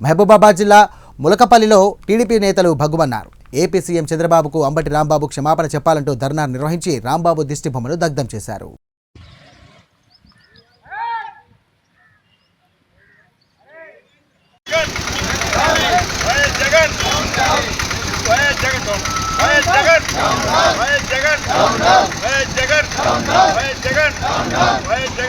మహబూబాబాద్ జిల్లా ములకపల్లిలో టీడీపీ నేతలు భగ్గుమన్నారు AP CM చంద్రబాబుకు అంబటి రాంబాబు క్షమాపణ చెప్పాలంటూ ధర్నా నిర్వహించి రాంబాబు దిష్టిబొమ్మను దగ్ధం చేశారు జగన్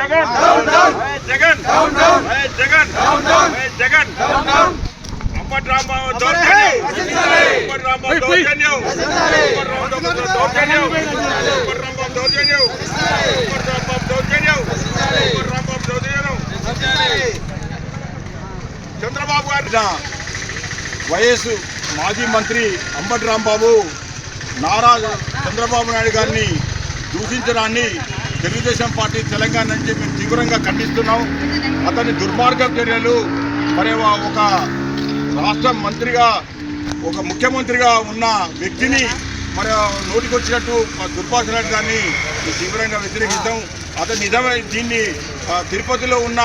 జగన్. జగన్. జగన్. జగన్. అప్పటి రాంబాబు దౌర్జన్యం. అప్పటి రాంబాబు దౌర్జన్యం. అప్పటి రాంబాబు దౌర్జన్యం. అప్పటి రాంబాబు దౌర్జన్యం. అప్పటి రాంబాబు దౌర్జన్యం. అప్పటి రాంబాబు దౌర్జన్యం. చంద్రబాబు గారి వైఎస్ మాజీ మంత్రి అంబటి రాంబాబు నారా చంద్రబాబు నాయుడు గారిని దూషించడాన్ని తెలుగుదేశం పార్టీ తెలంగాణ నుంచి మేము తీవ్రంగా ఖండిస్తున్నాం. అతని దుర్మార్గ చర్యలు మరి ఒక రాష్ట్ర మంత్రిగా ఒక ముఖ్యమంత్రిగా ఉన్న వ్యక్తిని మరి నోటికొచ్చినట్టు దుర్భాషలాడు దాన్ని తీవ్రంగా వ్యతిరేకిస్తాం. అతను నిజమైన దీన్ని తిరుపతిలో ఉన్న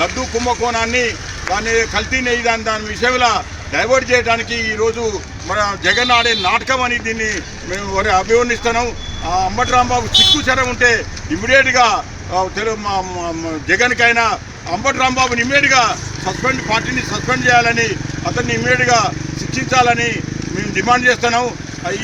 లడ్డూ కుంభకోణాన్ని దాన్ని కల్తీ నెయ్యి దాని దాని విషయంలో డైవర్ట్ చేయడానికి ఈరోజు మన జగన్ ఆడే నాటకం అని దీన్ని మేము అభివర్ణిస్తున్నాం. అంబటి రాంబాబు చిక్కు చెర ఉంటే ఇమ్మీడియట్గా జగన్కైనా అంబటి రాంబాబుని ఇమ్మీడియట్గా సస్పెండ్ పార్టీని సస్పెండ్ చేయాలని అతన్ని ఇమ్మీడియట్గా శిక్షించాలని మేము డిమాండ్ చేస్తున్నాం.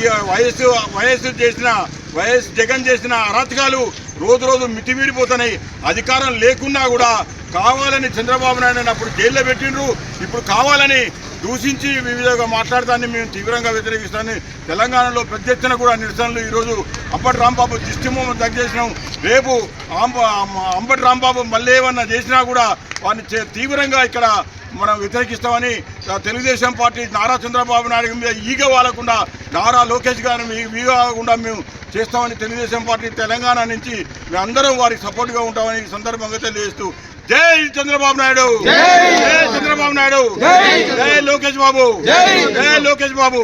ఈ వైఎస్ వైఎస్ చేసిన వైఎస్ జగన్ చేసిన అరాచకాలు రోజు రోజు మితిమీరిపోతున్నాయి. అధికారం లేకున్నా కూడా కావాలని చంద్రబాబు నాయుడు అప్పుడు జైల్లో పెట్టిండ్రు. ఇప్పుడు కావాలని దూషించి వివిధంగా మాట్లాడటాన్ని మేము తీవ్రంగా వ్యతిరేకిస్తాను తెలంగాణలో పెద్ద ఎత్తున కూడా నిరసనలు ఈరోజు అంబటి రాంబాబు దిష్టిమోహం తగ్గించినాం. రేపు అంబ అంబటి రాంబాబు మళ్ళీ ఏమన్నా చేసినా కూడా వారిని తీవ్రంగా ఇక్కడ మనం వ్యతిరేకిస్తామని తెలుగుదేశం పార్టీ నారా చంద్రబాబు నాయుడు మీద ఈగ వాలకుండా నారా లోకేష్ గారిని ఈగ కాకుండా మేము చేస్తామని తెలుగుదేశం పార్టీ తెలంగాణ నుంచి మేమందరం వారికి సపోర్ట్గా ఉంటామని సందర్భంగా తెలియజేస్తూ జై చంద్రబాబు నాయుడు! జై చంద్రబాబు నాయుడు. జై. లోకేష్ బాబు. జై. లోకేష్ బాబు.